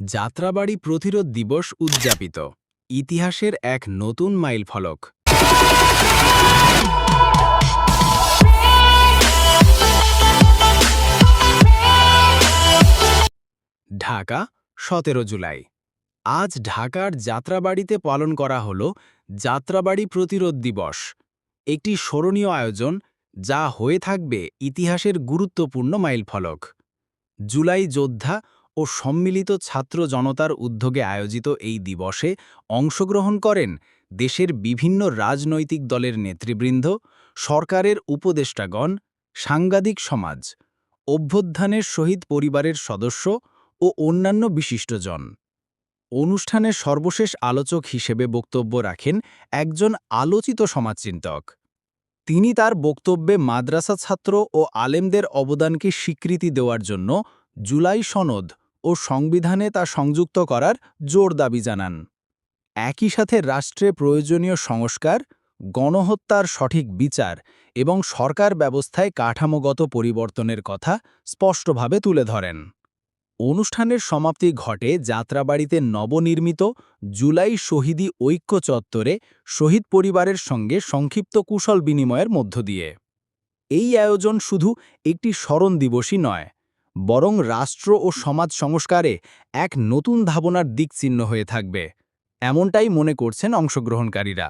যাত্রাবাড়ি প্রতিরোধ দিবস উদযাপিত। ইতিহাসের এক নতুন মাইল ফলক। ঢাকা, সতেরো জুলাই। আজ ঢাকার যাত্রাবাড়িতে পালন করা হল যাত্রাবাড়ি প্রতিরোধ দিবস। একটি স্মরণীয় আয়োজন যা হয়ে থাকবে ইতিহাসের গুরুত্বপূর্ণ মাইলফলক জুলাই যোদ্ধা ও সম্মিলিত ছাত্র জনতার উদ্যোগে আয়োজিত এই দিবসে অংশগ্রহণ করেন দেশের বিভিন্ন রাজনৈতিক দলের নেতৃবৃন্দ, সরকারের উপদেষ্টাগণ, সাংবাদিক সমাজ, অভ্যুত্থানের শহীদ পরিবারের সদস্য ও অন্যান্য বিশিষ্টজন। অনুষ্ঠানের সর্বশেষ আলোচক হিসেবে বক্তব্য রাখেন একজন আলোচিত সমাজচিন্তক। তিনি তার বক্তব্যে মাদ্রাসা ছাত্র ও আলেমদের অবদানকে স্বীকৃতি দেওয়ার জন্য জুলাই সনদ ও সংবিধানে তা সংযুক্ত করার জোর দাবি জানান। একই সাথে রাষ্ট্রে প্রয়োজনীয় সংস্কার, গণহত্যার সঠিক বিচার এবং সরকার ব্যবস্থায় কাঠামোগত পরিবর্তনের কথা স্পষ্টভাবে তুলে ধরেন। অনুষ্ঠানের সমাপ্তি ঘটে যাত্রাবাড়িতে নবনির্মিত জুলাই শহীদি ঐক্য চত্বরে শহীদ পরিবারের সঙ্গে সংক্ষিপ্ত কুশল বিনিময়ের মধ্য দিয়ে। এই আয়োজন শুধু একটি স্মরণ দিবসই নয় বরং রাষ্ট্র ও সমাজ সংস্কারে এক নতুন ধাবনার দিক চিহ্ন হয়ে থাকবে, এমনটাই মনে করছেন অংশগ্রহণকারীরা।